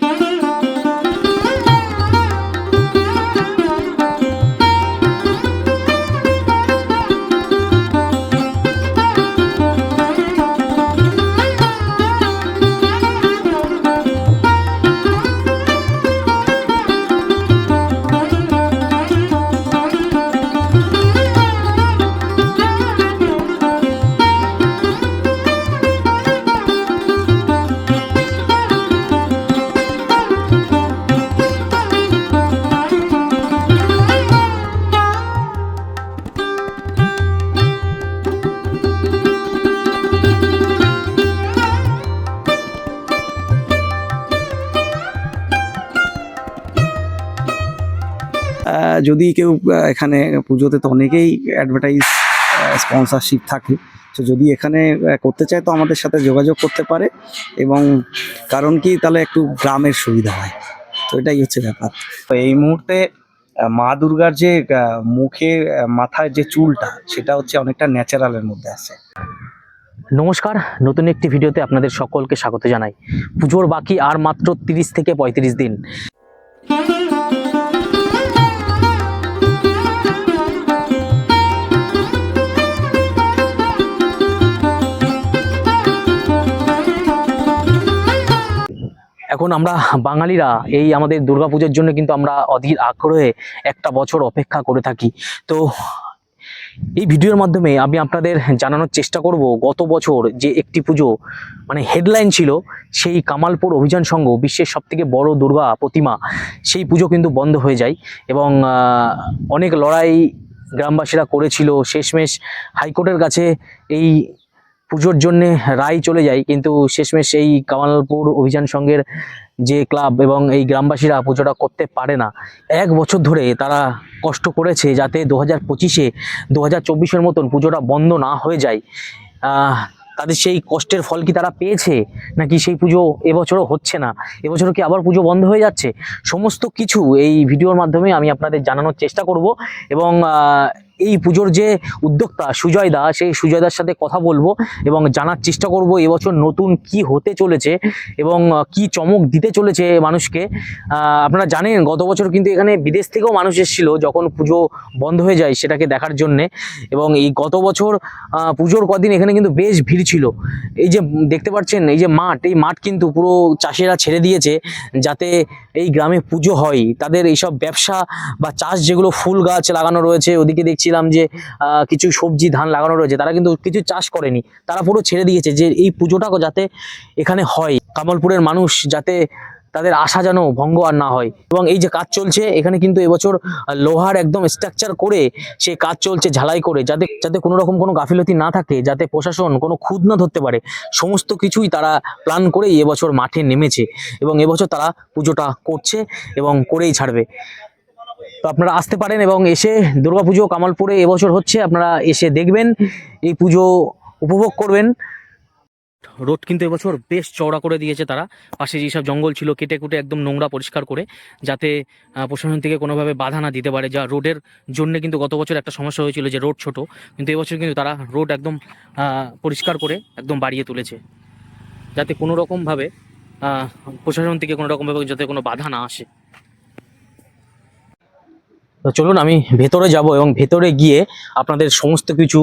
thank যদি কেউ এখানে পুজোতে তো অনেকেই অ্যাডভার্টাইজ স্পন্সরশিপ থাকে। তো যদি এখানে করতে চায় তো আমাদের সাথে যোগাযোগ করতে পারে এবং কারণ কি তাহলে একটু গ্রামের সুবিধা হয়। তো এটাই হচ্ছে ব্যাপার। তো এই মুহূর্তে মা দুর্গার যে মুখে মাথার যে চুলটা, সেটা হচ্ছে অনেকটা ন্যাচারালের মধ্যে আছে। নমস্কার, নতুন একটি ভিডিওতে আপনাদের সকলকে স্বাগত জানাই। পুজোর বাকি আর মাত্র তিরিশ থেকে পঁয়ত্রিশ দিন। এখন আমরা বাঙালিরা এই আমাদের দুর্গাপুজোর জন্য কিন্তু আমরা অধীর আগ্রহে একটা বছর অপেক্ষা করে থাকি। তো এই ভিডিওর মাধ্যমে আমি আপনাদের জানানোর চেষ্টা করব গত বছর যে একটি পুজো মানে হেডলাইন ছিল সেই কামালপুর অভিযান সংঘ, বিশ্বের সবথেকে বড় দুর্গা প্রতিমা, সেই পুজো কিন্তু বন্ধ হয়ে যায় এবং অনেক লড়াই গ্রামবাসীরা করেছিল। শেষমেশ হাইকোর্টের কাছে এই পুজোর জন্য রায় চলে যায়, কিন্তু শেষমেশ এই কামালপুর অভিযান সংঘের যে ক্লাব এবং এই গ্রামবাসীরা পুজোটা করতে পারে না। এক বছর ধরে তারা কষ্ট করেছে যাতে দু হাজার পঁচিশে দু হাজার চব্বিশের মতন পুজোটা বন্ধ না হয়ে যায়। তাদের সেই কষ্টের ফল কি তারা পেয়েছে? নাকি সেই পুজো এবছরও হচ্ছে না? এবছরও কি আবার পুজো বন্ধ হয়ে যাচ্ছে? সমস্ত কিছু এই ভিডিওর মাধ্যমে আমি আপনাদের জানানোর চেষ্টা করব এবং এই পুজোর যে উদ্যোক্তা সুজয় দা, সেই সুজয় দার সাথে কথা বলব এবং জানার চেষ্টা করব এবছর নতুন কি হতে চলেছে এবং কি চমক দিতে চলেছে মানুষকে। আপনারা জানেন গত বছর কিন্তু এখানে বিদেশ থেকেও মানুষ এসেছিল যখন পুজো বন্ধ হয়ে যায় সেটাকে দেখার জন্যে। এবং এই গত বছর পুজোর কদিন এখানে কিন্তু বেশ ভিড় ছিল। এই যে দেখতে পাচ্ছেন, এই যে মাঠ, এই মাঠ কিন্তু পুরো চাষিরা ছেড়ে দিয়েছে যাতে এই গ্রামে পুজো হয়। তাদের এইসব ব্যবসা বা চাষ যেগুলো ফুল গাছ লাগানো রয়েছে, ওদিকে দেখছিলাম যে কিছু সবজি, ধান লাগানো রয়েছে, তারা কিন্তু কিছু চাষ করেনি। তারা পুরো ছেড়ে দিয়েছে যে, এই পুজোটা যাতে এখানে হয়। কামালপুরের মানুষ যাতে তাদের আশা যেন ভঙ্গ আর না হয়। এবং এই যে কাজ চলছে, এখানে কিন্তু এবছর লোহার একদম স্ট্রাকচার করে সে কাজ চলছে ঝালাই করে, যাতে যাতে কোনো রকম কোনো গাফিলতি না থাকে, যাতে প্রশাসন কোনো খুদ না ধরতে পারে। সমস্ত কিছুই তারা প্ল্যান করেই এবছর মাঠে নেমেছে। এবং এবছর তারা পুজোটা করছে এবং করেই ছাড়বে। তো আপনারা আসতে পারেন এবং এসে দুর্গাপুজো কামালপুরে এবছর হচ্ছে, আপনারা এসে দেখবেন, এই পুজো উপভোগ করবেন। রোড কিন্তু এবছর বেশ চওড়া করে দিয়েছে তারা। পাশে যেসব জঙ্গল ছিল, কেটে কুটে একদম নোংরা পরিষ্কার করে, যাতে প্রশাসন থেকে কোনোভাবে বাধা না দিতে পারে। যা রোডের জন্য কিন্তু গত বছর একটা সমস্যা হয়েছিল যে রোড ছোট, কিন্তু এবছর কিন্তু তারা রোড একদম পরিষ্কার করে একদম বাড়িয়ে তুলেছে। যাতে কোনো রকমভাবে প্রশাসন থেকে কোনো রকমভাবে যাতে কোনো বাধা না আসে। তো চলুন, আমি ভেতরে যাব এবং ভেতরে গিয়ে আপনাদের সমস্ত কিছু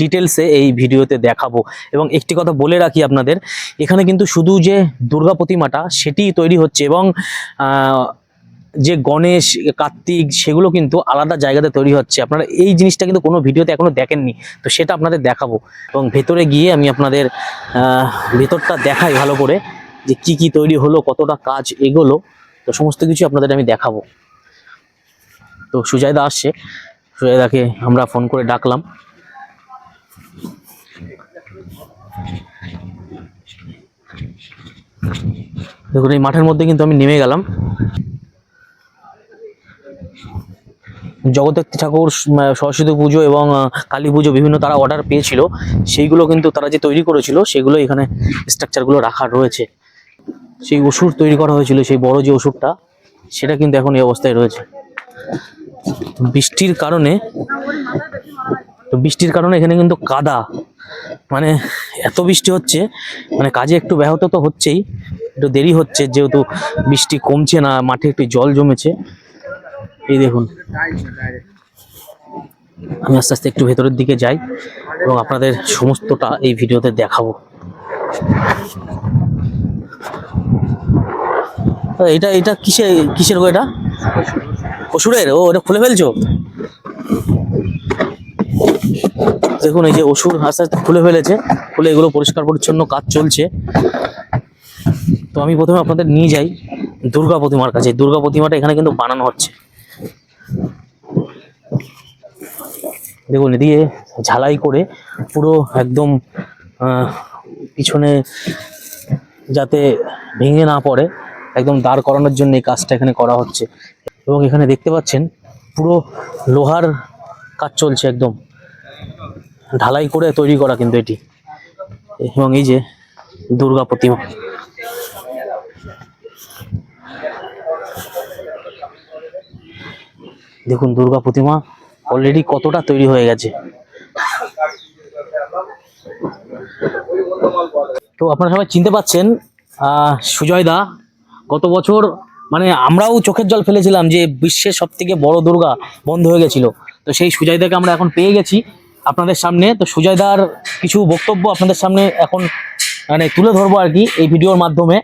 ডিটেলসে এই ভিডিওতে দেখাবো। এবং একটি কথা বলে রাখি আপনাদের, এখানে কিন্তু শুধু যে দুর্গা প্রতিমাটা সেটি তৈরি হচ্ছে এবং যে গণেশ, কার্তিক সেগুলো কিন্তু আলাদা জায়গাতে তৈরি হচ্ছে। আপনারা এই জিনিসটা কিন্তু কোনো ভিডিওতে এখনও দেখেননি, তো সেটা আপনাদের দেখাবো। এবং ভেতরে গিয়ে আমি আপনাদের ভেতরটা দেখাই ভালো করে যে কি কি তৈরি হলো, কতটা কাজ এগোলো, তো সমস্ত কিছু আপনাদের আমি দেখাবো। তো সুজয়দা আসছে। সুজয়দাকে আমরা ফোন করে ডাকলাম। দেখুন, এই মাঠের মধ্যে কিন্তু আমি নেমে গেলাম। জগদ্ধাত্রী ঠাকুর সরস্বতী পুজো এবং কালী পুজো বিভিন্ন তারা অর্ডার পেয়েছিল। সেইগুলো কিন্তু তারা যে তৈরি করেছিল, সেগুলো এখানে স্ট্রাকচারগুলো রাখা রয়েছে। সেই ওষুধ তৈরি করা হয়েছিল, সেই বড় যে ওষুধটা, সেটা কিন্তু এখন এই অবস্থায় রয়েছে। বৃষ্টির কারণে, তো বৃষ্টির কারণে এখানে কিন্তু কাদা। মানে এত বৃষ্টি হচ্ছে মানে কাজে একটু ব্যাহত তো হচ্ছেই, একটু দেরি হচ্ছে, যেহেতু বৃষ্টি কমছে না, মাঠে একটু জল জমেছে। এই দেখুন, আমি আস্তে আস্তে একটু ভেতরের দিকে যাই এবং আপনাদের সমস্তটা এই ভিডিওতে দেখাবো। এটা এটা কিসে কিসের গো এটা? অসুরের? ও, এটা খুলে ফেলছো? দেখুন, এই যে অসুর আস্তে আস্তে খুলে ফেলেছে। খুলে এগুলো পরিষ্কার পরিচ্ছন্ন কাজ চলছে। তো আমি প্রথমে আপনাদের নিয়ে যাই দুর্গা প্রতিমার কাছে। দুর্গা প্রতিমাটা এখানে কিন্তু বানানো হচ্ছে। দেখুন, এদিকে ঝালাই করে পুরো একদম পিছনে যাতে ভেঙে না পড়ে। একদম দাঁড় করানোর জন্য এই কাজটা এখানে করা হচ্ছে। এবং এখানে দেখতে পাচ্ছেন পুরো লোহার কাজ চলছে একদম। ঢালাই করে তৈরি করা কিন্তু এটি। এবং এই যে দুর্গা প্রতিমা। দেখুন দুর্গা প্রতিমা অলরেডি কতটা তৈরি হয়ে গেছে। তো আপনারা সবাই চিনতে পাচ্ছেন আহ, সুজয় দা গত বছর মানে আমরাও চোখের জল ফেলেছিলাম যে বিশ্বের সব থেকে বড় দুর্গা বন্ধ হয়ে গেছিল। তো সেই সুজয়দাকে আমরা এখন পেয়ে গেছি আপনাদের সামনে। তো সুজয়দার কিছু বক্তব্য আপনাদের সামনে এখন মানে তুলে ধরবো আর কি এই ভিডিওর মাধ্যমে।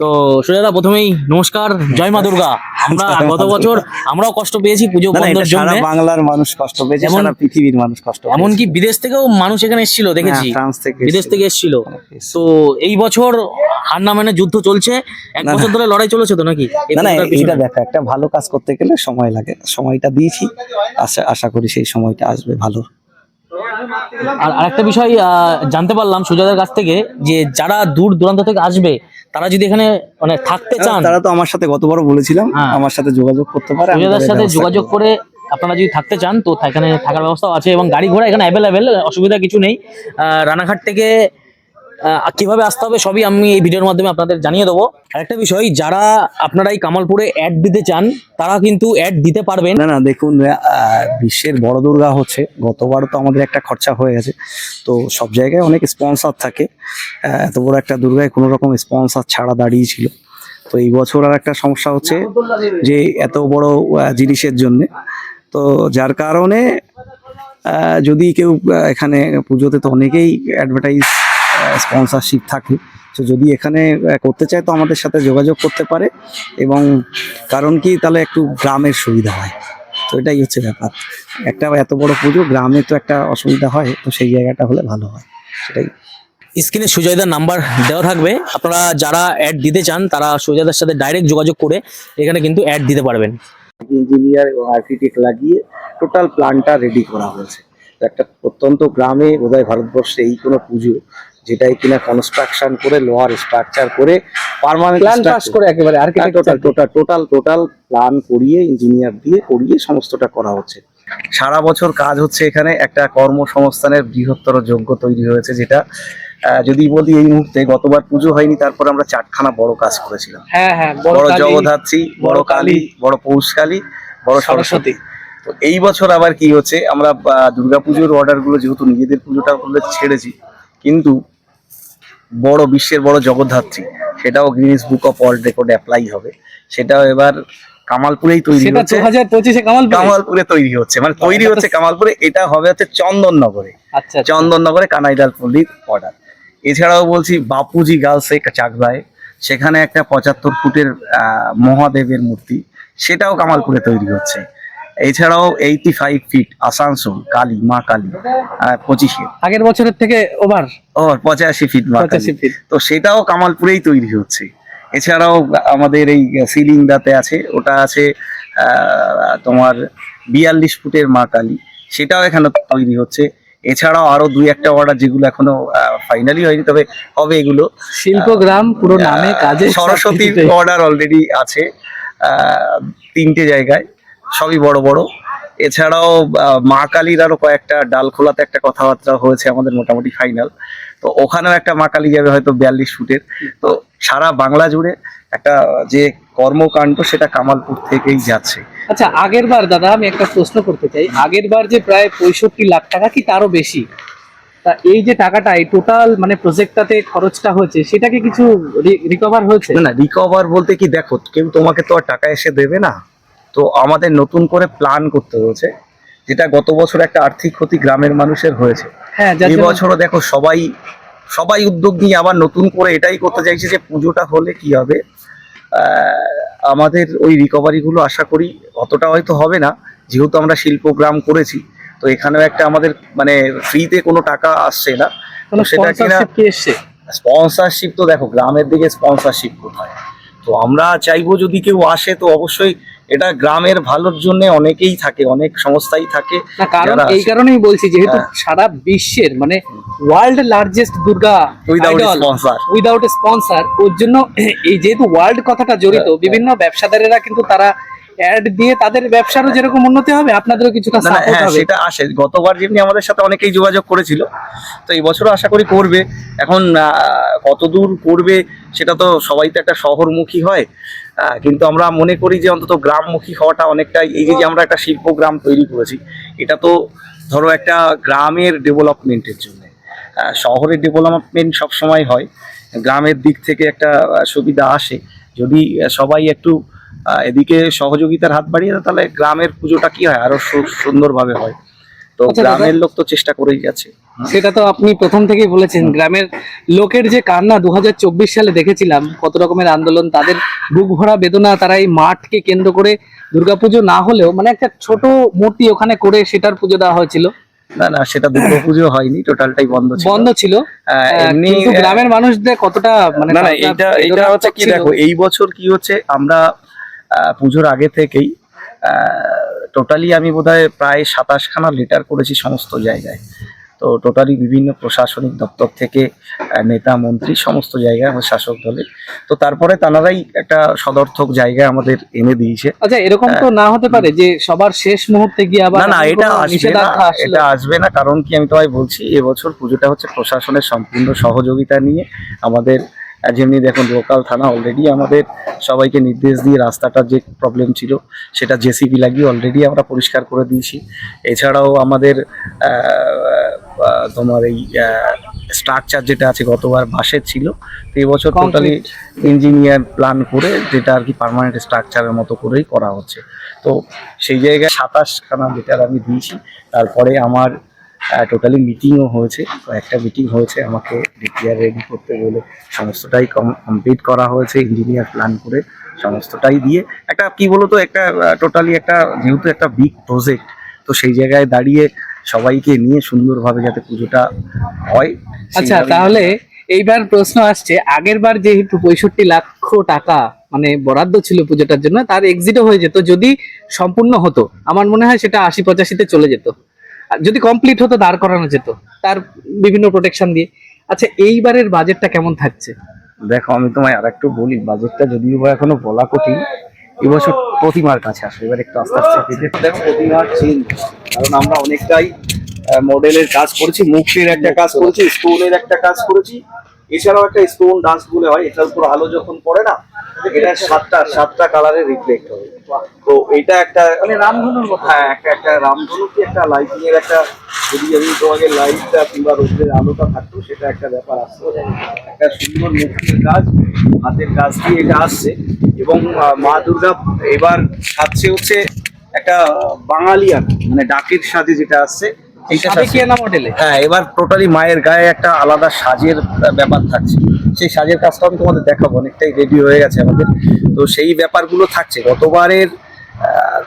তো সুজয়দা প্রথমেই নমস্কার। জয় মা দুর্গা। আমরা গত বছর আমরাও কষ্ট পেয়েছি পুজো বন্ধের জন্য সারা বাংলার মানুষ কষ্ট পেয়েছে সারা পৃথিবীর মানুষ কষ্ট পেয়েছে। এমনকি বিদেশ থেকেও মানুষ এখানে এসেছিল দেখেছি। হ্যাঁ, ফ্রান্স থেকে বিদেশ থেকে এসেছিল। তো এই বছর হার না মানে যুদ্ধ চলছে এক। বছর ধরে লড়াই চলেছে তো নাকি? না না এটা দেখো একটা ভালো কাজ করতে গেলে সময় লাগে সময়টা দিয়েছি আশা আশা করি সেই সময়টা আসবে ভালো। আর আরেকটা বিষয় জানতে পারলাম সুজাদের কাছ থেকে যে যারা দূর দূরান্ত থেকে আসবে তারা যদি এখানে মানে থাকতে চান তারা তো আমার সাথে গতবারও বলেছিলাম হ্যাঁ। আমার সাথে যোগাযোগ করতে পারে সুজাদার সাথে যোগাযোগ করে আপনারা যদি থাকতে চান তো এখানে থাকার ব্যবস্থাও আছে এবং গাড়ি ঘোড়া এখানে অ্যাভেলেবেল অসুবিধা কিছু নেই। আহ, রানাঘাট থেকে কীভাবে আসতে হবে সবই আমি এই ভিডিওর মাধ্যমে আপনাদের জানিয়ে দেবো। আরেকটা বিষয়, যারা আপনারা এই কামালপুরে অ্যাড দিতে চান, তারা কিন্তু অ্যাড দিতে পারবেন। না না, দেখুন বিশ্বের বড় দুর্গা হচ্ছে। গতবার তো আমাদের একটা খরচা হয়ে গেছে। তো সব জায়গায় অনেক স্পন্সর থাকে। এত বড় একটা দুর্গায় কোনো রকম স্পন্সর ছাড়া দাঁড়িয়ে ছিল তো এই বছর আর একটা সমস্যা হচ্ছে যে এত বড় জিনিসের জন্যে। তো যার কারণে যদি কেউ এখানে পুজোতে তো অনেকেই অ্যাডভার্টাইজ স্পন্সরশিপ থাকে। তো যদি এখানে করতে চায় তো আমাদের সাথে যোগাযোগ করতে পারে এবং কারণ কি তাহলে একটু গ্রামের সুবিধা হয়। তো এটাই হচ্ছে ব্যাপার। একটা এত বড় পুজো গ্রামে তো একটা অসুবিধা হয় তো সেই জায়গাটা হলে ভালো হয়। সেটাই। স্ক্রিনে সুজয়দার নাম্বার দেওয়া থাকবে। আপনারা যারা অ্যাড দিতে চান তারা সুজয়দার সাথে ডাইরেক্ট যোগাযোগ করে এখানে কিন্তু অ্যাড দিতে পারবেন। ইঞ্জিনিয়ার এবং আর্কিটেক্ট লাগিয়ে টোটাল প্ল্যানটা রেডি করা হয়েছে। তো একটা প্রত্যন্ত গ্রামে বোধহয় ভারতবর্ষে এই কোনো পুজো যেটাই কিনা কনস্ট্রাকশন করে লোহার স্ট্রাকচার করে পারমানেন্ট প্ল্যান পাস করে একেবারে architect total total total total plan করিয়ে ইঞ্জিনিয়ার দিয়ে করিয়ে সমস্তটা করা হচ্ছে। সারা বছর কাজ হচ্ছে এখানে একটা কর্মসংস্থানের বৃহত্তর যোগ্য তৈরি হয়েছে যেটা যদি বলি এই মুহূর্তে গতবার পুজো হয়নি তারপর আমরা চারখানা বড় কাজ করেছিলাম। হ্যাঁ হ্যাঁ বড় জগদ্ধাত্রী বড় কালী বড় পৌষকালী বড় সরস্বতী। তো এই বছর আবার কি হচ্ছে আমরা দুর্গাপুজোর অর্ডারগুলো যেহেতু নিজেদের পুজোটা ছেড়েছি কিন্তু বড় বিশ্বের বড় জগদ্ধাত্রী। সেটাও গিনিস বুক অফ ওয়ার্ল্ড রেকর্ডে অ্যাপ্লাই হবে। সেটাও এবার কামালপুরেই তৈরি হচ্ছে। কামালপুরে? তৈরি হচ্ছে। মানে তৈরি হচ্ছে কামালপুরে। এটা হবে হচ্ছে চন্দননগরে। আচ্ছা আচ্ছা। চন্দননগরে কানাইলাল পল্লীর অর্ডার এছাড়াও বলছি বাপুজি গার্লসে চাকদায়। সেখানে একটা পঁচাত্তর ফুটের মহাদেবের মূর্তি। সেটাও কামালপুরে তৈরি হচ্ছে। এছাড়াও eighty five feet Asansol Kali মা কালী পঁচিশে। আগের বছরের থেকে ওভার? ও পঁচাশি ফিট মা ফিট তো সেটাও কামালপুরেই তৈরি হচ্ছে। এছাড়াও আমাদের এই সিলিংদাতে আছে ওটা আছে তোমার বিয়াল্লিশ ফুটের মা কালী। সেটাও এখানে তৈরি হচ্ছে। এছাড়াও আরও দুই একটা অর্ডার যেগুলো এখনও ফাইনালি হয়নি তবে হবে এগুলো। শিল্পগ্রাম পুরো নামে কাজে সরস্বতীর অর্ডার অলরেডি আছে তিনটে জায়গায়। সবই বড় বড়। এছাড়াও মা কালীর আরও কয়েকটা ডাল খোলাতে একটা কথাবার্তা হয়েছে আমাদের মোটামুটি ফাইনাল তো ওখানেও একটা মা কালী যাবে হয়তো বিয়াল্লিশ ফুটের। তো সারা বাংলা জুড়ে একটা যে কর্মকাণ্ড সেটা কামালপুর থেকেই যাচ্ছে। আচ্ছা আগের বার দাদা আমি একটা প্রশ্ন করতে চাই। আগের বার যে প্রায় পঁয়ষট্টি লাখ টাকা কি তারও বেশি? তা এই যে টাকাটা এই টোটাল মানে প্রজেক্টটাতে খরচটা হয়েছে সেটাকে কিছু রিকভার হয়েছে? না রিকভার বলতে কি দেখো কেউ তোমাকে তো আর টাকা এসে দেবে না। তো আমাদের নতুন করে প্ল্যান করতে হয়েছে যেটা গত বছর একটা আর্থিক ক্ষতি গ্রামের মানুষের হয়েছে। হ্যাঁ এই বছরও দেখো সবাই সবাই উদ্যোগ নিয়ে আবার নতুন করে এটাই করতে চাইছে যে পুজোটা হলে কি হবে। আমাদের ওই রিকভারিগুলো আশা করি অতটা হয়তো হবে না যেহেতু আমরা শিল্পগ্রাম করেছি তো এখানেও একটা আমাদের মানে ফ্রিতে কোনো টাকা আসছে না। সেটা কিনা স্পন্সরশিপ তো দেখো গ্রামের দিকে স্পন্সরশিপ কোথায়? তো আমরা চাইব যদি কেউ আসে তো অবশ্যই এটা গ্রামের ভালোর জন্য অনেকেই থাকে অনেক সংস্থাই থাকে না কারণ এই কারণেই বলছি যেহেতু হ্যাঁ। সারা বিশ্বের মানে world largest Durga without sponsor without sponsor ওর জন্য এই যেহেতু ওয়ার্ল্ড কথাটা জড়িত হ্যাঁ, বিভিন্ন ব্যবসাদারেরা কিন্তু তারা অ্যাড দিয়ে তাদের ব্যবসারও যেরকম উন্নতি হবে আপনাদেরও কিছুটা সাপোর্ট হ্যাঁ হবে। সেটা আসে। গতবার যেমনি আমাদের সাথে অনেকেই যোগাযোগ করেছিল তো এই বছরও আশা করি করবে। এখন কতদূর করবে সেটা তো সবাই তো একটা শহরমুখী হয়। কিন্তু আমরা মনে করি যে অন্তত গ্রামমুখী হওয়াটা অনেকটাই এই যে আমরা একটা শিল্প গ্রাম তৈরি করেছি এটা তো ধরো একটা গ্রামের ডেভেলপমেন্টের জন্য। শহরের ডেভেলপমেন্ট সবসময় হয় গ্রামের দিক থেকে একটা সুবিধা আসে। যদি সবাই একটু এদিকে সহযোগিতার হাত বাড়িয়ে তাহলে গ্রামের পুজোটা কি হয়? আরও সুন্দরভাবে হয়। তো আচ্ছা, গ্রামের লোক তো চেষ্টা করেই যাচ্ছে। সেটা তো আপনি প্রথম থেকেই বলেছেন গ্রামের লোকের যে কান্না দু হাজার চব্বিশ সালে দেখেছিলাম কত রকমের আন্দোলন তাদের বুক ভরা বেদনা তারা এই মাঠকে কেন্দ্র করে দুর্গাপুজো না হলেও মানে একটা ছোট মূর্তি ওখানে করে সেটার পুজো দেওয়া হয়েছিল। না না সেটা দুর্গা পুজো হয়নি টোটালটাই বন্ধ ছিল। বন্ধ ছিল? কিন্তু গ্রামের মানুষদের কতটা মানে না এটা এটা হচ্ছে কি দেখো এই বছর কি হচ্ছে আমরা পুজোর আগে থেকেই টোটালি আমি বোধহয় প্রায় সাতাশ খানা লেটার করেছি সমস্ত জায়গায়। তো টোটালি বিভিন্ন প্রশাসনিক দপ্তর থেকে নেতা মন্ত্রী সমস্ত জায়গায় আমার শাসক দলের। তো তারপরে তানারাই একটা সদর্থক জায়গায় আমাদের এনে দিয়েছে। আচ্ছা এরকম তো না হতে পারে যে সবার শেষ মুহূর্তে গিয়ে আবার না না এটা আসবে না এটা আসবে না কারণ কি আমি তোমায় বলছি এবছর পুজোটা হচ্ছে প্রশাসনের সম্পূর্ণ সহযোগিতা নিয়ে আমাদের যেমনি দেখুন লোকাল থানা অলরেডি আমাদের সবাইকে নির্দেশ দিয়ে রাস্তাটার যে প্রবলেম ছিল সেটা জেসিবি লাগিয়ে অলরেডি আমরা পরিষ্কার করে দিয়েছি। এছাড়াও আমাদের তোমার এই স্ট্রাকচার যেটা আছে গতবার বাঁশের ছিল তো এবছর টোটালি ইঞ্জিনিয়ার প্ল্যান করে যেটা আর কি পার্মানেন্ট স্ট্রাকচারের মতো করেই করা হচ্ছে। তো সেই জায়গায় সাতাশখানা লিটার আমি দিয়েছি তারপরে আমার টোটালি মিটিংও হয়েছে। একটা মিটিং হয়েছে আমাকে ডিপিআর রেডি করতে বলে। সমস্তটাই কমপ্লিট করা হয়েছে ইঞ্জিনিয়ার প্ল্যান করে সমস্তটাই দিয়ে। একটা কি বলতো একটা টোটালি একটা যেহেতু একটা বিগ প্রজেক্ট তো সেই জায়গায় দাঁড়িয়ে সবাইকে নিয়ে সুন্দরভাবে যাতে পুজোটা হয় আচ্ছা তাহলে এইবার প্রশ্ন আসছে আগের বার যেহেতু পঁয়ষট্টি লক্ষ টাকা মানে বরাদ্দ ছিল পুজোটার জন্য তার এক্সিটও হয়ে যেত যদি সম্পূর্ণ হতো। আমার মনে হয় সেটা আশি পঁচাশিতে চলে যেত। যদি কমপ্লিট হতো দাঁড় করানো যেত তার বিভিন্ন প্রোটেকশন দিয়ে। আচ্ছা এইবারের বাজেটটা কেমন থাকছে? দেখো আমি তোমায় আর একটু বলি বাজেটটা যদিও বা এখনও বলা কঠিন এবছর প্রতিমার কাছে আসবে এবার একটু আস্তে আস্তে দেখো। প্রতিমার চেঞ্জ কারণ আমরা অনেকটাই মডেলের কাজ করেছি মুখের একটা কাজ করেছি স্টোনের একটা কাজ করেছি। এছাড়াও একটা স্টোন ডান্স বলে হয় এটার উপর আলো যখন পড়ে না এটা সাতটা সাতটা কালারের রিফ্লেক্ট হবে। তো এটা একটা মানে রামধনুর মতো। হ্যাঁ একটা একটা রামধনু কি একটা লাইটিং এর একটা যদি আমি তোমাকে লাইটটা কিংবা রোদের আলোটা থাকতো সেটা একটা ব্যাপার আসতো। একটা সুন্দর মুখের কাজ হাতের কাজ দিয়ে এটা আসছে। এবং মা দুর্গা এবার সাজছে হচ্ছে একটা বাঙালিয়ান মানে ডাকের সাজে যেটা আসছে। হ্যাঁ এবার টোটালি মায়ের গায়ে একটা আলাদা সাজের ব্যাপার থাকছে। সেই সাজের কাজটা আমি তোমাদের দেখাবো অনেকটাই রেডি হয়ে গেছে আমাদের। তো সেই ব্যাপারগুলো থাকছে। গতবারের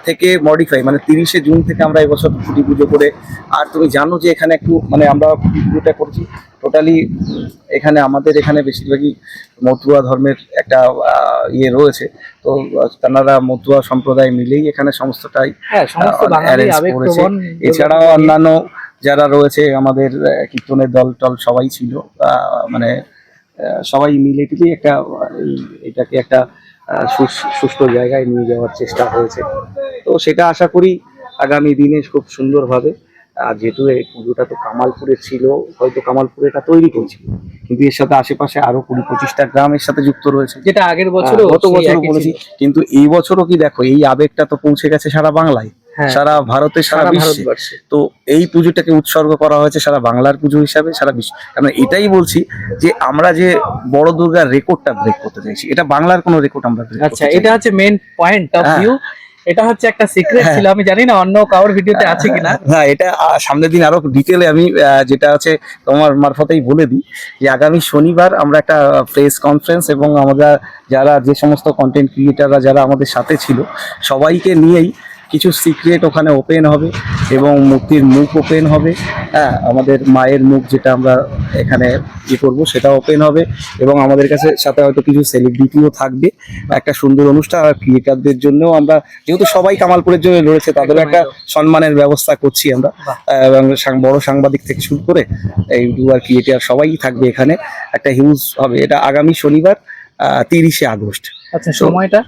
থেকে মডিফাই মানে তিরিশে জুন থেকে আমরা এবছর ছুটি পুজো করে আর তুমি জানো যে এখানে একটু মানে আমরা পুজোটা করছি টোটালি এখানে আমাদের এখানে বেশিরভাগই মতুয়া ধর্মের একটা ইয়ে রয়েছে তো তারা মতুয়া সম্প্রদায় মিলেই এখানে সমস্তটাই হ্যাঁ করেছে। এছাড়াও অন্যান্য যারা রয়েছে আমাদের কীর্তনের দল টল সবাই ছিল মানে সবাই মিলে টিলে একটা এটাকে একটা সুষ্ঠু জায়গায় নিয়ে যাওয়ার চেষ্টা হয়েছে। তো সেটা আশা করি আগামী দিনে খুব সুন্দরভাবে আর যেহেতু এই পুজোটা তো কামালপুরে ছিল হয়তো কামালপুরে এটা তৈরি করছিল কিন্তু এর সাথে আশেপাশে আরও কুড়ি পঁচিশটা গ্রামের সাথে যুক্ত রয়েছে। যেটা আগের বছর বছরও গত বছর বলেছি। কিন্তু এই বছরও কি দেখো এই আবেগটা তো পৌঁছে গেছে সারা বাংলায়। হ্যাঁ। সারা ভারতে সারা বিশ্বে। তো এই পুজোটাকে উৎসর্গ করা হয়েছে সারা বাংলার পুজো হিসাবে সারা বিশ্ব। আমরা এটাই বলছি যে আমরা যে বড় দুর্গার রেকর্ডটা ব্রেক করতে চাইছি এটা বাংলার কোনো রেকর্ড আমরা আচ্ছা এটা হচ্ছে মেন পয়েন্ট অফ হ্যাঁ। ভিউ এটা হচ্ছে একটা সিক্রেট হ্যাঁ। ছিল আমি জানি না অন্য কারোর ভিডিওতে আছে কিনা। হ্যাঁ এটা সামনের দিন আরও ডিটেলে আমি যেটা আছে তোমার মারফতেই বলে দিই যে আগামী শনিবার আমরা একটা প্রেস কনফারেন্স এবং আমরা যারা যে সমস্ত কন্টেন্ট ক্রিয়েটাররা যারা আমাদের সাথে ছিল সবাইকে নিয়েই কিছু সিক্রেট ওখানে ওপেন হবে এবং মূর্তির মুখ ওপেন হবে। হ্যাঁ আমাদের মায়ের মুখ যেটা আমরা এখানে ইয়ে করব সেটা ওপেন হবে এবং আমাদের কাছে সাথে হয়তো কিছু সেলিব্রিটিও থাকবে। একটা সুন্দর অনুষ্ঠান আর ক্রিয়েটারদের জন্যও আমরা যেহেতু সবাই কামালপুরের জন্য রয়েছে তাদেরও একটা সম্মানের ব্যবস্থা করছি আমরা। এবং বড় সাংবাদিক থেকে শুরু করে ইউটিউবার ক্রিয়েটার সবাই থাকবে এখানে। একটা হিউজ হবে। এটা আগামী শনিবার তিরিশে আগস্ট। আচ্ছা সময়টা?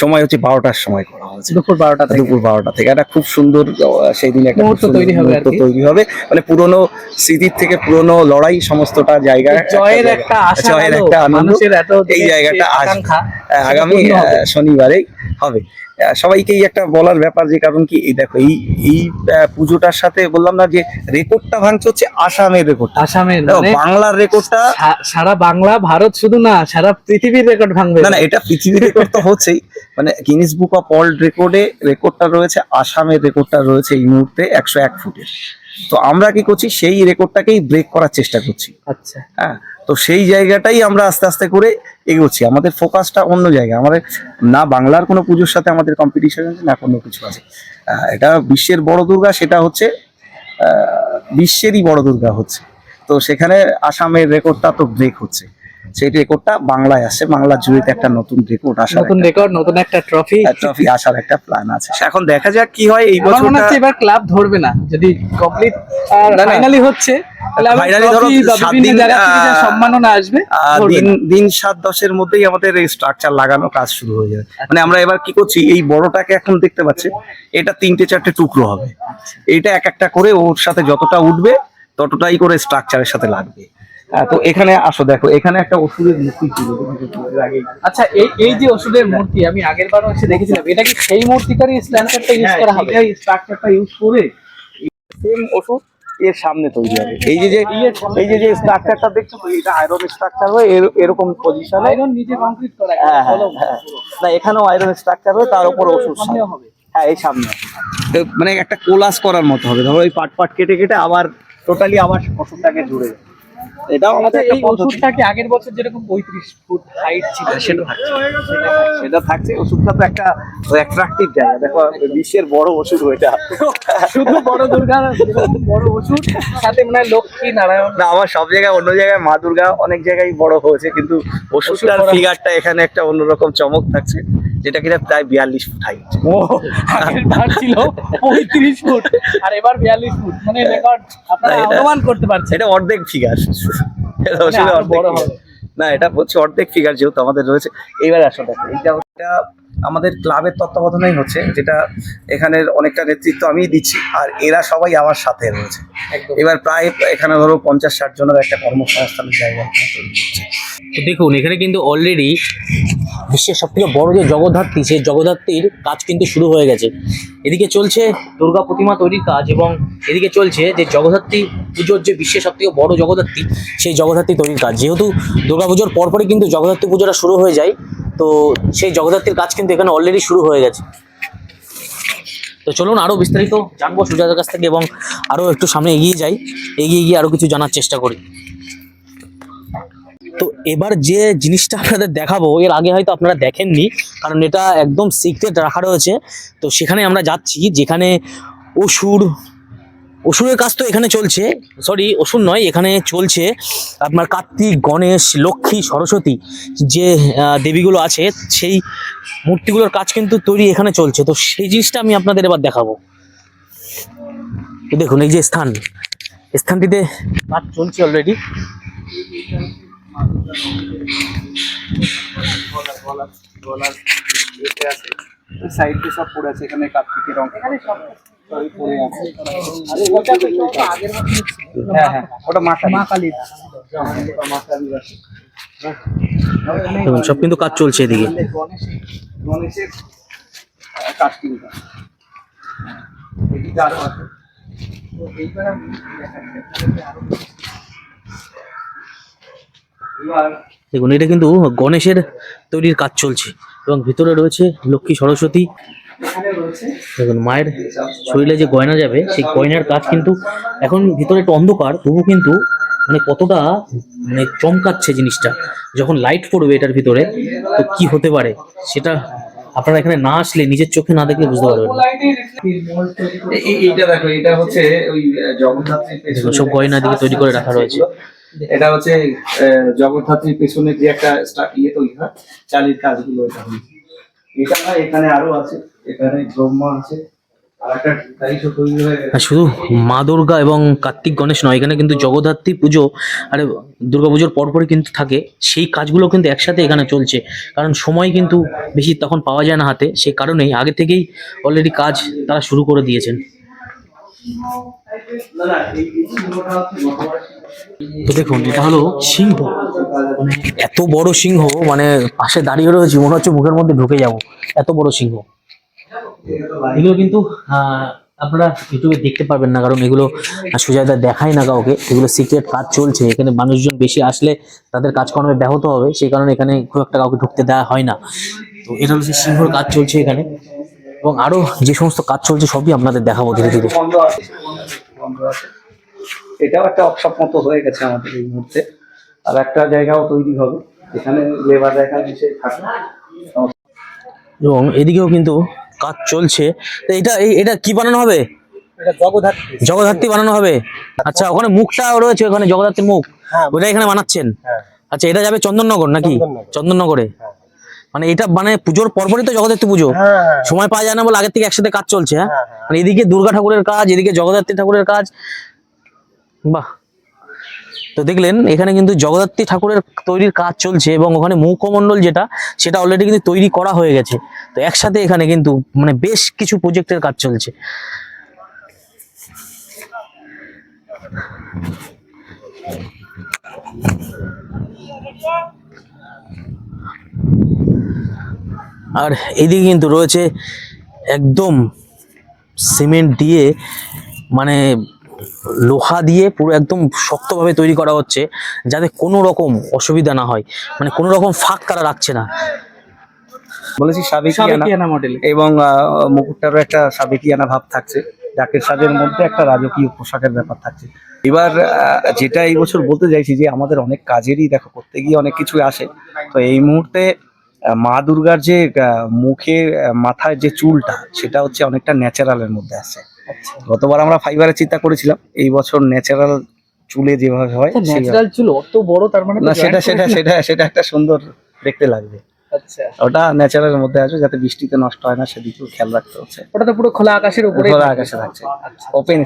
সময় হচ্ছে বারোটার সময় করা হয়েছে। দুপুর বারোটা থেকে। দুপুর বারোটা থেকে। একটা খুব সুন্দর সেই দিন একটা মুহূর্ত তৈরি হবে তৈরি হবে। মানে পুরনো স্মৃতির থেকে পুরনো লড়াই সমস্তটা জায়গা জয়ের একটা আশা জয়ের একটা আনন্দ। এই জায়গাটা আগামী শনিবারেই। হবে। সবাইকেই একটা বলার ব্যাপার যে কারণ কি এই দেখো এই এই পুজোটার সাথে বললাম না যে রেকর্ডটা ভাঙছে হচ্ছে আসামের রেকর্ড আসামের মানে বাংলার রেকর্ডটা সারা বাংলা ভারত শুধু না সারা পৃথিবীর রেকর্ড ভাঙবে। না না এটা পৃথিবীর রেকর্ড তো হচ্ছেই। মানে গিনিস বুক অফ ওয়ার্ল্ড রেকর্ডে রেকর্ডটা রয়েছে আসামের রেকর্ডটা রয়েছে এই মুহূর্তে একশো এক ফুটের। তো আমরা কি করছি? সেই রেকর্ডটাকেই ব্রেক করার চেষ্টা করছি। আচ্ছা। হ্যাঁ তো সেই জায়গাটাই আমরা আস্তে আস্তে করে এগোচ্ছি। আমাদের ফোকাসটা অন্য জায়গায়। আমাদের না বাংলার কোনো পুজোর সাথে আমাদের কম্পিটিশন আছে না কোনো কিছু আছে। এটা বিশ্বের বড় দুর্গা সেটা হচ্ছে বিশ্বেরই বড় দুর্গা হচ্ছে। তো সেখানে আসামের রেকর্ডটা তো ব্রেক হচ্ছে। সেই রেকর্ডটা বাংলায় আসছে বাংলা জুড়েতে একটা নতুন রেকর্ড আসার নতুন রেকর্ড নতুন একটা ট্রফি ট্রফি আসার একটা প্ল্যান আছে। এখন দেখা যাক কি হয় এই আমার মনে বছরটা হচ্ছে এবার ক্লাব ধরবে না। যদি কমপ্লিট। ফাইনালি হচ্ছে দিন, সম্মাননা আসবে দিন দিন সাত দশের মধ্যেই আমাদের এই স্ট্রাকচার লাগানো কাজ শুরু হয়ে যাবে। মানে আমরা এবার কি করছি এই বড়টাকে এখন দেখতে পাচ্ছি এটা তিনটে চারটে টুকরো হবে। এইটা এক একটা করে ওর সাথে যতটা উঠবে ততটাই করে স্ট্রাকচারের সাথে লাগবে। তো এখানে আসো দেখো এখানে একটা ওষুধের মূর্তি ছিল আচ্ছা এই এই যে ওষুধের মূর্তি আমি আগের বারও এসে দেখেছিলাম এটা কি সেই মূর্তিটারই স্ট্যান্ডার্ডটা ইউজ হ্যাঁ, করা হবে? এটাই স্ট্রাকচারটা ইউজ করে সেম ওষুধ এর সামনে তৈরি হবে। এই যে যে এই যে যে স্ট্রাকচারটা দেখছ তো, এটা আয়রন স্ট্রাকচার হয় এরকম পজিশনে আয়রন নিচে কংক্রিট করা হ্যাঁ হ্যাঁ হ্যাঁ। না এখানেও আয়রন স্ট্রাকচার হবে তার উপর ওষুধ হবে। হ্যাঁ এই সামনে মানে একটা কোলাস করার মতো হবে ধরো এই পাট পাট কেটে কেটে আবার টোটালি আবার ওষুধটাকে জুড়ে। যাবে। এটাও আমাদের একটা পদ্ধতি। ওষুধটা কি আগের বছর যেরকম পঁয়ত্রিশ ফুট হাইট ছিল? সেটা থাকছে। সেটা থাকছে। ওষুধটা তো একটা অ্যাট্রাকটিভ জায়গা। দেখো বিশ্বের বড় ওষুধ ওইটা। শুধু বড় দুর্গা বড় ওষুধ সাথে মনে হয় লক্ষ্মী নারায়ণ। না আমার সব জায়গায় অন্য জায়গায় মা দুর্গা অনেক জায়গায় বড় হয়েছে কিন্তু ওষুধটার। ফিগারটা এখানে একটা অন্যরকম চমক থাকছে। যেটা কিনা প্রায় বিয়াল্লিশ ফুট হাইট ও আগের ছিল পঁয়ত্রিশ ফুট। আর এবার বিয়াল্লিশ ফুট মানে রেকর্ড আপনারা এটা- অনুমান করতে পারছেন। এটা অর্ধেক ফিগার এটা মানে অর্ধেক বড় হবে। না এটা হচ্ছে অর্ধেক ফিগার যেহেতু আমাদের রয়েছে। এইবার আসলে দেখো এইটা আমাদের ক্লাবের তত্ত্বাবধানেই হচ্ছে যেটা এখানের অনেকটা নেতৃত্ব আমিই দিচ্ছি আর এরা সবাই আমার সাথে রয়েছে। এবার প্রায় এখানে ধরো পঞ্চাশ ষাট জনের একটা কর্মসংস্থানের জায়গা তো দেখুন এখানে কিন্তু অলরেডি বিশ্বের সব থেকে বড় যে জগদ্ধাত্রী সেই জগদ্ধাত্রীর কাজ কিন্তু শুরু হয়ে গেছে। এদিকে চলছে দুর্গা প্রতিমা তৈরির কাজ এবং এদিকে চলছে যে জগদ্ধাত্রী পুজোর যে বিশ্বের সব থেকে বড় জগদ্ধাত্রী সেই জগদ্ধাত্রী তৈরির কাজ। যেহেতু দুর্গা পুজোর পরপরই কিন্তু জগদ্ধাত্রী পুজোটা শুরু হয়ে যায় তো সেই জগদ্ধাত্রীর কাজ কিন্তু এখানে অলরেডি শুরু হয়ে গেছে। তো চলুন আরও বিস্তারিত জানব সুজাতার কাছ থেকে এবং আরও একটু সামনে এগিয়ে যাই। এগিয়ে গিয়ে আরও কিছু জানার চেষ্টা করি। তো এবার যে জিনিসটা আপনাদের দেখাবো, এর আগে হয়তো আপনারা দেখেননি, কারণ এটা একদম সিক্রেট রাখা রয়েছে। তো সেখানে আমরা যাচ্ছি, যেখানে অসুর অসুরের কাজ তো এখানে চলছে। সরি অসুর নয়, এখানে চলছে। আপনার কার্তিক, গণেশ, লক্ষ্মী, সরস্বতী যে দেবীগুলো আছে, সেই মূর্তিগুলোর কাজ কিন্তু তৈরি এখানে চলছে। তো সেই জিনিসটা আমি আপনাদের এবার দেখাবো। দেখুন, এই যে স্থান। স্থানটিতে কাজ চলছে অলরেডি সাইড দিয়ে সব পড়ে আছে, এখানে কার্তিকের অঙ্ক হ্যাঁ হ্যাঁ সব কিন্তু কাজ চলছে এদিকে। দেখুন, এটা কিন্তু গণেশের তৈরির কাজ চলছে এবং ভিতরে রয়েছে লক্ষ্মী সরস্বতী দেখুন মায়ের শরীরে যে গয়না যাবে সেই গয়নার কাজ কিন্তু এখন ভিতরে একটু অন্ধকার তবু কিন্তু মানে কতটা মানে চমকাচ্ছে জিনিসটা। যখন লাইট পড়বে এটার ভিতরে তো কি হতে পারে সেটা আপনারা এখানে না আসলে নিজের চোখে না দেখলে বুঝতে পারবেন এইটা দেখো এটা হচ্ছে ওই সব গয়না দিকে তৈরি করে রাখা রয়েছে। এটা হচ্ছে জগদ্ধাত্রীর পেছনে যে একটা ইয়ে তৈরি হয় চালির কাজগুলো এটা এখানে আরও আছে। শুধু মা দুর্গা এবং কার্তিক গণেশ নয়, এখানে কিন্তু জগদ্ধাত্রী পুজো আর দুর্গা পুজোর পরপরই কিন্তু থাকে। সেই কাজগুলো কিন্তু একসাথে এখানে চলছে। কারণ সময় কিন্তু বেশি তখন পাওয়া যায় না হাতে। সেই কারণেই আগে থেকেই অলরেডি কাজ তারা শুরু করে দিয়েছেন। তো দেখুন, এটা হলো সিংহ। এত বড় সিংহ মানে পাশে দাঁড়িয়ে রয়েছে, মনে হচ্ছে মুখের মধ্যে ঢুকে যাব। এত বড় সিংহ। এগুলো কিন্তু আপনারা ইউটিউবে দেখতে পারবেন না কারণ এগুলো সুজায়দা দেখায় না কাউকে। এগুলো সিক্রেট কাজ চলছে এখানে মানুষজন বেশি আসলে তাদের কাজকর্মে ব্যাহত হবে সেই কারণে এখানে খুব একটা কাউকে ঢুকতে দেওয়া হয় না। তো এটা হচ্ছে সিংহর কাজ চলছে এখানে। এবং আরও যে সমস্ত কাজ চলছে সবই আপনাদের দেখাবো ধীরে ধীরে। এটাও একটা অপশপ মতো হয়ে গেছে আমাদের এই মুহূর্তে। আর একটা জায়গাও তৈরি হবে এখানে লেবার এখানে এসে এবং এদিকেও কিন্তু কাজ চলছে। তো এটা এটা কি বানানো হবে? জগদ্ধাত্রী। জগদ্ধাত্রী বানানো হবে? আচ্ছা ওখানে মুখটা রয়েছে ওখানে জগদ্ধাত্রীর মুখ। হ্যাঁ। ওটা এখানে বানাচ্ছেন? হ্যাঁ। আচ্ছা এটা যাবে চন্দননগর নাকি? চন্দননগরে। মানে এটা মানে পুজোর পরপরই তো জগদ্ধাত্রী পুজো। হ্যাঁ সময় পাওয়া যায় না বলে আগের থেকে একসাথে কাজ চলছে হ্যাঁ। মানে এদিকে দুর্গা ঠাকুরের কাজ এদিকে জগদ্ধাত্রী ঠাকুরের কাজ। বাহ। তো দেখলেন, এখানে কিন্তু জগদ্ধাত্রী ঠাকুরের তৈরির কাজ চলছে এবং ওখানে মুখমণ্ডল যেটা, সেটা অলরেডি কিন্তু তৈরি করা হয়ে গেছে। তো একসাথে এখানে কিন্তু মানে বেশ কিছু প্রজেক্টের কাজ চলছে। আর এদিকে কিন্তু রয়েছে একদম সিমেন্ট দিয়ে মানে লোহা দিয়ে পুরো একদম শক্তভাবে তৈরি করা হচ্ছে যাতে কোনো রকম অসুবিধা না হয়। মানে কোনো রকম ফাঁক তারা রাখছে না। বলেছি সাবেকিয়ানা মডেল এবং আহ, মুকুটটারও একটা সাবেকিয়ানা ভাব থাকছে। ডাকের সাজের মধ্যে একটা রাজকীয় পোশাকের ব্যাপার থাকছে। এবার আহ, যেটা এই বছর বলতে চাইছি যে আমাদের অনেক কাজেরই দেখো করতে গিয়ে অনেক কিছুই আসে। তো এই মুহূর্তে মা দুর্গার যে মুখে মাথায় যে চুলটা সেটা হচ্ছে অনেকটা ন্যাচারালের মধ্যে আসছে। গতবার আমরা ফাইবারের চিন্তা করেছিলাম এই বছর ন্যাচারাল চুলে যেভাবে হয় ন্যাচারাল চুল অত বড় তার মানে না সেটা সেটা সেটা সেটা একটা সুন্দর দেখতে লাগবে। আচ্ছা। ওটা ন্যাচারালের মধ্যে আছে যাতে বৃষ্টিতে নষ্ট হয় না সেদিকেও খেয়াল রাখতে হচ্ছে। ওটা তো পুরো খোলা আকাশের উপরে খোলা আকাশে থাকছে। ওপেন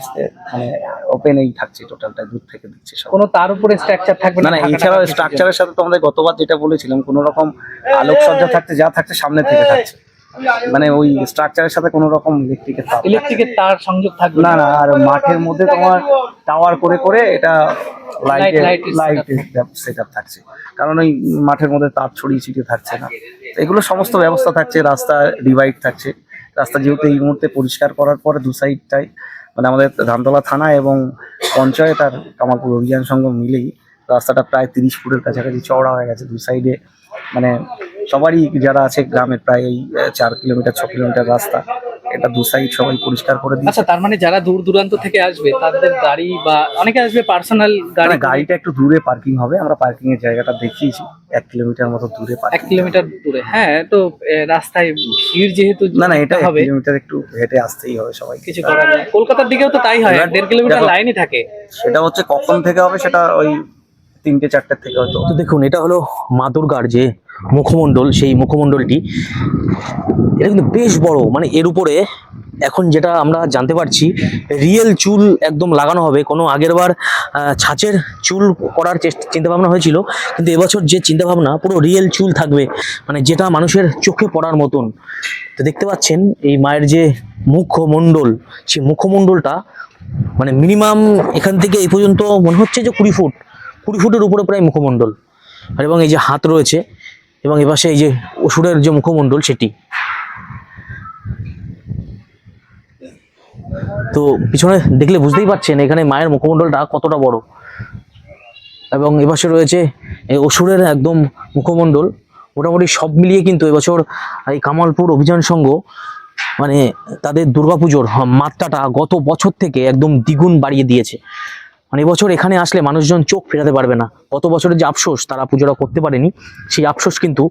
মানে ওপেনই থাকছে টোটালটা দূর থেকে দিচ্ছে সব। কোনো তার উপরে স্ট্রাকচার থাকবে না না এছাড়াও স্ট্রাকচারের সাথে তো আমাদের গতবার যেটা বলেছিলাম কোনো রকম আলোকসজ্জা থাকতে যা থাকছে সামনে থেকে থাকছে। মানে ওই স্ট্রাকচারের সাথে কোনো রকম ইলেকট্রিকের তার। ইলেকট্রিকের তার সংযোগ থাকবে না না আর মাঠের মধ্যে তোমার টাওয়ার করে করে এটা লাইট লাইট সেট আপ থাকছে। কারণ ওই মাঠের মধ্যে তার ছড়িয়ে ছিটিয়ে থাকছে না। এগুলো সমস্ত ব্যবস্থা থাকছে রাস্তা ডিভাইড থাকছে। রাস্তা যেহেতু এই মুহূর্তে পরিষ্কার করার পরে দু সাইডটাই মানে আমাদের ধানতলা থানা এবং পঞ্চায়েত আর কামালপুর অভিযান সংঘ মিলেই রাস্তাটা প্রায় তিরিশ ফুটের কাছাকাছি চওড়া হয়ে গেছে দু সাইডে মানে সবারই যারা আছে গ্রামের প্রায় এই চার কিলোমিটার ছ কিলোমিটার রাস্তা এটা দু সাইড সবাই পরিষ্কার করে দিয়েছে। আচ্ছা তার মানে যারা দূর দূরান্ত থেকে আসবে তাদের গাড়ি বা অনেকে আসবে পার্সোনাল গাড়ি গাড়িটা একটু দূরে পার্কিং হবে আমরা পার্কিং এর জায়গাটা দেখিয়েছি এক কিলোমিটার মতো দূরে এক কিলোমিটার দূরে হ্যাঁ তো রাস্তায় ভিড় যেহেতু না না এটা হবে। কিলোমিটার একটু হেঁটে আসতেই হবে সবাই কিছু করার। কলকাতার দিকেও তো তাই হয় দেড় কিলোমিটার লাইনই থাকে। সেটা হচ্ছে কখন থেকে হবে সেটা ওই তিনটে চারটের থেকে হয়তো। তো দেখুন এটা হলো মা দুর্গার যে মুখমণ্ডল সেই মুখমণ্ডলটি। এটা কিন্তু বেশ বড় মানে এর উপরে এখন যেটা আমরা জানতে পারছি রিয়েল চুল একদম লাগানো হবে। কোনো আগেরবার আহ, ছাঁচের চুল করার চেষ্টা চিন্তাভাবনা হয়েছিল কিন্তু এবছর যে চিন্তাভাবনা পুরো রিয়েল চুল থাকবে মানে যেটা মানুষের চোখে পড়ার মতন। তো দেখতে পাচ্ছেন এই মায়ের যে মুখমণ্ডল সেই মুখমণ্ডলটা মানে মিনিমাম এখান থেকে এই পর্যন্ত মনে হচ্ছে যে কুড়ি ফুট। কুড়ি ফুটের উপরে প্রায় মুখমণ্ডল। আর এবং এই যে হাত রয়েছে, এবং এপাশে এই যে অসুরের যে মুখমণ্ডল সেটি। তো পিছনে দেখলে বুঝতেই পারছেন, এখানে মায়ের মুখমণ্ডলটা কতটা বড়। এবং এপাশে রয়েছে অসুরের একদম মুখমণ্ডল। মোটামুটি সব মিলিয়ে কিন্তু এবছর এই কামালপুর অভিযান সংঘ মানে তাদের দুর্গাপুজোর মাত্রাটা গত বছর থেকে একদম দ্বিগুণ বাড়িয়ে দিয়েছে। মানে এবছর এখানে আসলে মানুষজন চোখ ফেরাতে পারবে না। গত বছরের যে আফসোস তারা পুজোটা করতে পারেনি, সেই আফসোস কিন্তু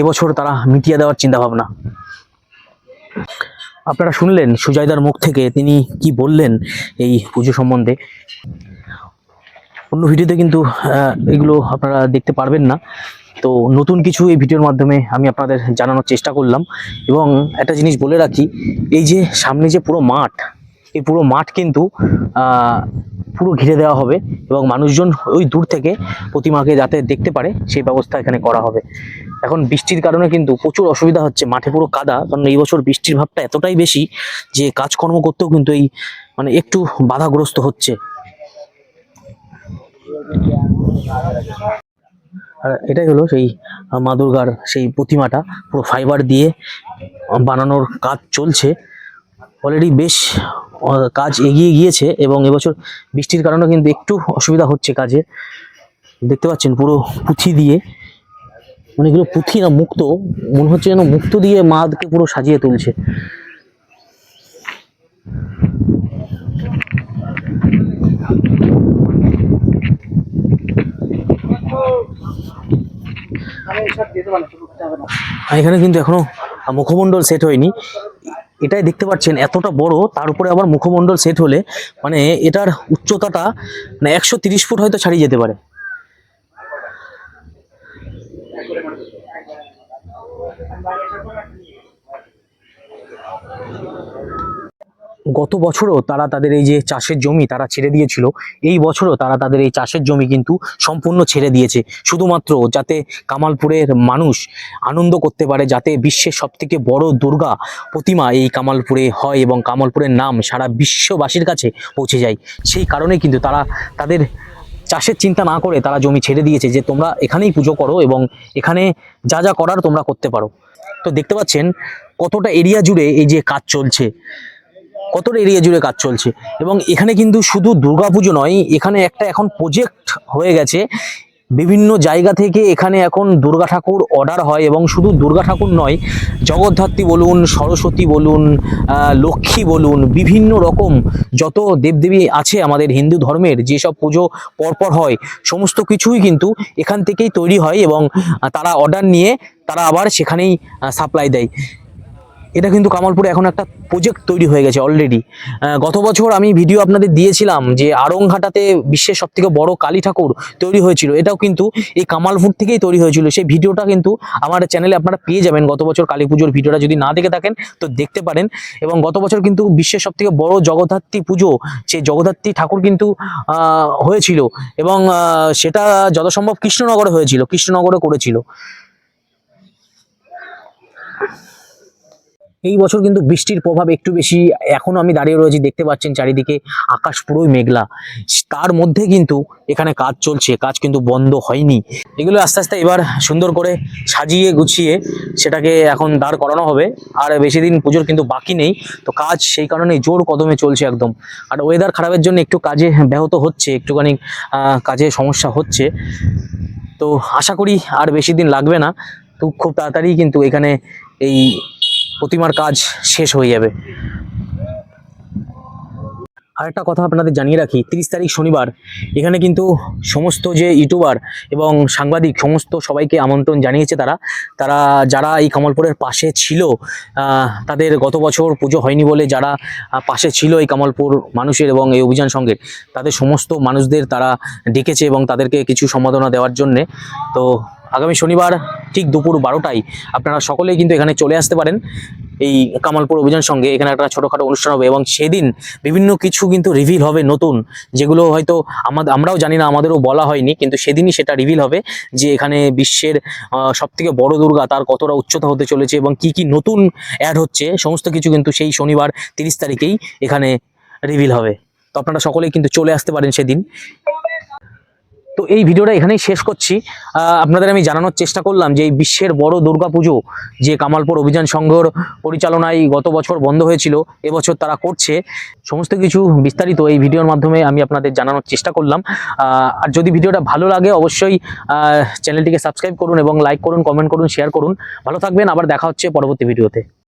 এবছর তারা মিটিয়ে দেওয়ার চিন্তা ভাবনা আপনারা শুনলেন সুজয়দার মুখ থেকে তিনি কি বললেন এই পুজো সম্বন্ধে। অন্য ভিডিওতে কিন্তু এগুলো আপনারা দেখতে পারবেন না। তো নতুন কিছু এই ভিডিওর মাধ্যমে আমি আপনাদের জানানোর চেষ্টা করলাম। এবং একটা জিনিস বলে রাখি, এই যে সামনে যে পুরো মাঠ, এই পুরো মাঠ কিন্তু পুরো ঘিরে দেওয়া হবে এবং মানুষজন ওই দূর থেকে প্রতিমাকে যাতে দেখতে পারে, সেই ব্যবস্থা এখানে করা হবে। এখন বৃষ্টির কারণে কিন্তু প্রচুর অসুবিধা হচ্ছে, মাঠে পুরো কাদা, কারণ এই বছর বৃষ্টির ভাবটা এতটাই বেশি যে কাজকর্ম করতেও কিন্তু এই মানে একটু বাধাগ্রস্ত হচ্ছে। আর এটাই হলো সেই মা দুর্গার সেই প্রতিমাটা, পুরো ফাইবার দিয়ে বানানোর কাজ চলছে। অলরেডি বেশ কাজ এগিয়ে গিয়েছে এবং এবছর বৃষ্টির কারণে কিন্তু একটু অসুবিধা হচ্ছে কাজে দেখতে পাচ্ছেন পুরো পুঁথি দিয়ে এগুলো পুঁথি না মুক্ত, মনে হচ্ছে যেন মুক্ত দিয়ে মাকে পুরো সাজিয়ে তুলছে। এখানে কিন্তু এখনও মুখমণ্ডল সেট হয়নি। এটাই দেখতে পাচ্ছেন এতটা বড়, তার উপরে আবার মুখমণ্ডল সেট হলে মানে এটার উচ্চতাটা মানে একশো ফুট হয়তো ছাড়িয়ে যেতে পারে। গত বছরও তারা তাদের এই যে চাষের জমি তারা ছেড়ে দিয়েছিল, এই বছরও তারা তাদের এই চাষের জমি কিন্তু সম্পূর্ণ ছেড়ে দিয়েছে। শুধুমাত্র যাতে কামালপুরের মানুষ আনন্দ করতে পারে, যাতে বিশ্বের সবথেকে বড় দুর্গা প্রতিমা এই কামালপুরে হয় এবং কামালপুরের নাম সারা বিশ্ববাসীর কাছে পৌঁছে যায়। সেই কারণে কিন্তু তারা তাদের চাষের চিন্তা না করে তারা জমি ছেড়ে দিয়েছে যে তোমরা এখানেই পুজো করো এবং এখানে যা যা করার তোমরা করতে পারো। তো দেখতে পাচ্ছেন কতটা এরিয়া জুড়ে এই যে কাজ চলছে। কতটা এরিয়া জুড়ে কাজ চলছে। এবং এখানে কিন্তু শুধু দুর্গাপুজো নয়, এখানে একটা এখন প্রজেক্ট হয়ে গেছে। বিভিন্ন জায়গা থেকে এখানে এখন দুর্গা ঠাকুর অর্ডার হয় এবং শুধু দুর্গা ঠাকুর নয়, জগদ্ধাত্রী বলুন, সরস্বতী বলুন লক্ষ্মী বলুন, বিভিন্ন রকম যত দেবদেবী আছে আমাদের হিন্দু ধর্মের, যেসব পুজো পরপর হয়, সমস্ত কিছুই কিন্তু এখান থেকেই তৈরি হয় এবং তারা অর্ডার নিয়ে তারা আবার সেখানেই সাপ্লাই দেয়। এটা কিন্তু কামালপুরে এখন একটা প্রজেক্ট তৈরি হয়ে গেছে অলরেডি গত বছর আমি ভিডিও আপনাদের দিয়েছিলাম যে আড়ংঘাটাতে বিশ্বের সব থেকে বড় কালী ঠাকুর তৈরি হয়েছিল। এটাও কিন্তু এই কামালপুর থেকেই তৈরি হয়েছিল। সেই ভিডিওটা কিন্তু আমার চ্যানেলে আপনারা পেয়ে যাবেন। গত বছর কালী পুজোর ভিডিওটা যদি না দেখে থাকেন, তো দেখতে পারেন। এবং গত বছর কিন্তু বিশ্বের সব থেকে বড় জগদ্ধাত্রী পুজো, সেই জগদ্ধাত্রী ঠাকুর কিন্তু হয়েছিল। এবং সেটা যত সম্ভব কৃষ্ণনগরে হয়েছিল, কৃষ্ণনগরে করেছিল। এই বছর কিন্তু বৃষ্টির প্রভাব একটু বেশি, এখনও আমি দাঁড়িয়ে রয়েছি, দেখতে পাচ্ছেন চারিদিকে আকাশ পুরোই মেঘলা। তার মধ্যে কিন্তু এখানে কাজ চলছে, কাজ কিন্তু বন্ধ হয়নি। এগুলো আস্তে আস্তে এবার সুন্দর করে সাজিয়ে গুছিয়ে সেটাকে এখন দাঁড় করানো হবে। আর বেশি দিন পুজোর কিন্তু বাকি নেই, তো কাজ সেই কারণে জোর কদমে চলছে একদম। আর ওয়েদার খারাপের জন্য একটু কাজে ব্যাহত হচ্ছে, একটুখানি কাজে সমস্যা হচ্ছে। তো আশা করি আর বেশি দিন লাগবে না। তো খুব তাড়াতাড়ি কিন্তু এখানে এই প্রতিমার কাজ শেষ হয়ে যাবে। আরেকটা কথা আপনাদের জানিয়ে রাখি, তিরিশ তারিখ শনিবার, এখানে কিন্তু সমস্ত যে ইউটিউবার এবং সাংবাদিক, সমস্ত সবাইকে আমন্ত্রণ জানিয়েছে তারা। তারা, যারা এই কামালপুরের পাশে ছিল তাদের গত বছর পুজো হয়নি বলে যারা পাশে ছিল এই কামালপুর মানুষের এবং এই অভিযান সঙ্গে, তাদের সমস্ত মানুষদের তারা ডেকেছে এবং তাদেরকে কিছু সম্বোধনা দেওয়ার জন্যে। তো আগামী শনিবার ঠিক দুপুর বারোটায় আপনারা সকলেই কিন্তু এখানে চলে আসতে পারেন এই কামালপুর অভিযান সঙ্গে। এখানে একটা ছোটোখাটো অনুষ্ঠান হবে এবং সেদিন বিভিন্ন কিছু কিন্তু রিভিল হবে নতুন, যেগুলো হয়তো আমাদের আমরাও জানি না, আমাদেরও বলা হয়নি, কিন্তু সেদিনই সেটা রিভিল হবে যে এখানে বিশ্বের সব থেকে বড় দুর্গা তার কতটা উচ্চতা হতে চলেছে এবং কি কি নতুন অ্যাড হচ্ছে, সমস্ত কিছু কিন্তু সেই শনিবার তিরিশ তারিখেই এখানে রিভিল হবে। তো আপনারা সকলেই কিন্তু চলে আসতে পারেন সেদিন। তো এই ভিডিওটা এখানেই শেষ করছি। আপনাদের আমি জানানোর চেষ্টা করলাম যে এই বিশ্বের বড় দুর্গাপুজো যে কামালপুর অভিযান সংঘর পরিচালনায় গত বছর বন্ধ হয়েছিল, এবছর তারা করছে। সমস্ত কিছু বিস্তারিত এই ভিডিওর মাধ্যমে আমি আপনাদের জানানোর চেষ্টা করলাম। আর যদি ভিডিওটা ভালো লাগে অবশ্যই চ্যানেলটিকে সাবস্ক্রাইব করুন এবং লাইক করুন, কমেন্ট করুন, শেয়ার করুন। ভালো থাকবেন, আবার দেখা হচ্ছে পরবর্তী ভিডিওতে।